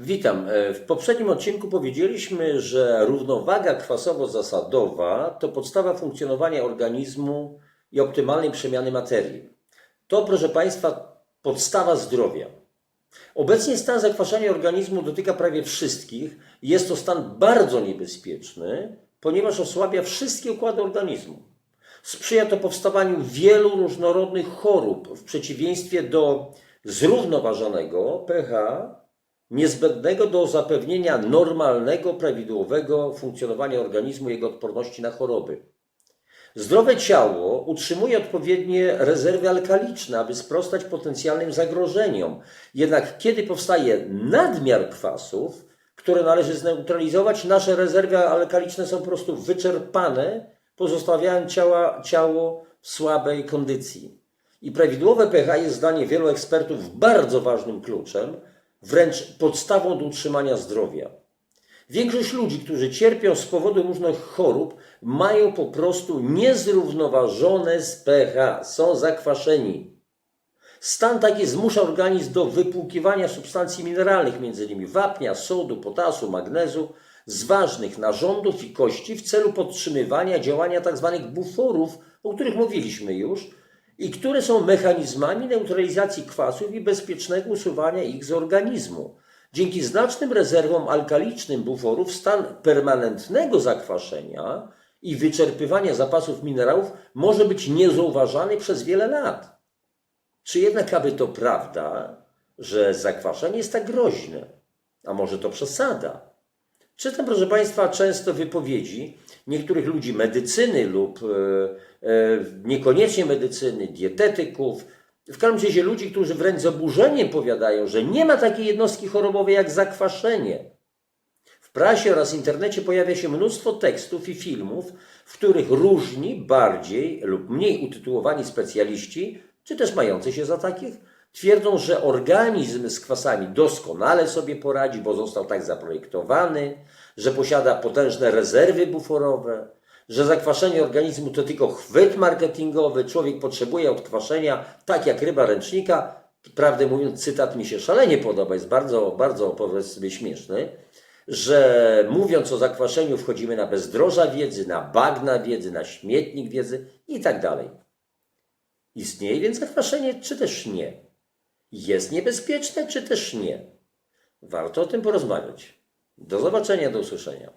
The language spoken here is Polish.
Witam. E, W poprzednim odcinku powiedzieliśmy, że równowaga kwasowo-zasadowa to podstawa funkcjonowania organizmu i optymalnej przemiany materii. To, proszę Państwa, podstawa zdrowia. Obecnie stan zakwaszenia organizmu dotyka prawie wszystkich. Jest to stan bardzo niebezpieczny, ponieważ osłabia wszystkie układy organizmu. Sprzyja to powstawaniu wielu różnorodnych chorób w przeciwieństwie do zrównoważonego pH niezbędnego do zapewnienia normalnego, prawidłowego funkcjonowania organizmu i jego odporności na choroby. Zdrowe ciało utrzymuje odpowiednie rezerwy alkaliczne, aby sprostać potencjalnym zagrożeniom. Jednak kiedy powstaje nadmiar kwasów, które należy zneutralizować, nasze rezerwy alkaliczne są po prostu wyczerpane, pozostawiając ciała, ciało w słabej kondycji. I prawidłowe pH jest zdaniem wielu ekspertów bardzo ważnym kluczem, wręcz podstawą do utrzymania zdrowia. Większość ludzi, którzy cierpią z powodu różnych chorób, mają po prostu niezrównoważone z pH, są zakwaszeni. Stan taki zmusza organizm do wypłukiwania substancji mineralnych, m.in. wapnia, sodu, potasu, magnezu, z ważnych narządów i kości w celu podtrzymywania działania tzw. buforów, o których mówiliśmy już, i które są mechanizmami neutralizacji kwasów i bezpiecznego usuwania ich z organizmu. Dzięki znacznym rezerwom alkalicznym buforów stan permanentnego zakwaszenia i wyczerpywania zapasów minerałów może być niezauważany przez wiele lat. Czy jednak aby to prawda, że zakwaszenie jest tak groźne? A może to przesada? Czytam, proszę Państwa, często wypowiedzi niektórych ludzi medycyny lub e, e, niekoniecznie medycyny, dietetyków, w każdym razie ludzi, którzy wręcz z oburzeniem powiadają, że nie ma takiej jednostki chorobowej jak zakwaszenie. W prasie oraz internecie pojawia się mnóstwo tekstów i filmów, w których różni, bardziej lub mniej utytułowani specjaliści, czy też mający się za takich, twierdzą, że organizm z kwasami doskonale sobie poradzi, bo został tak zaprojektowany, że posiada potężne rezerwy buforowe, że zakwaszenie organizmu to tylko chwyt marketingowy, człowiek potrzebuje odkwaszenia, tak jak ryba ręcznika. Prawdę mówiąc, cytat mi się szalenie podoba, jest bardzo, bardzo powiedzmy śmieszny, że mówiąc o zakwaszeniu wchodzimy na bezdroża wiedzy, na bagna wiedzy, na śmietnik wiedzy i tak dalej. Istnieje więc zakwaszenie, czy też nie? Jest niebezpieczne, czy też nie? Warto o tym porozmawiać. Do zobaczenia, do usłyszenia.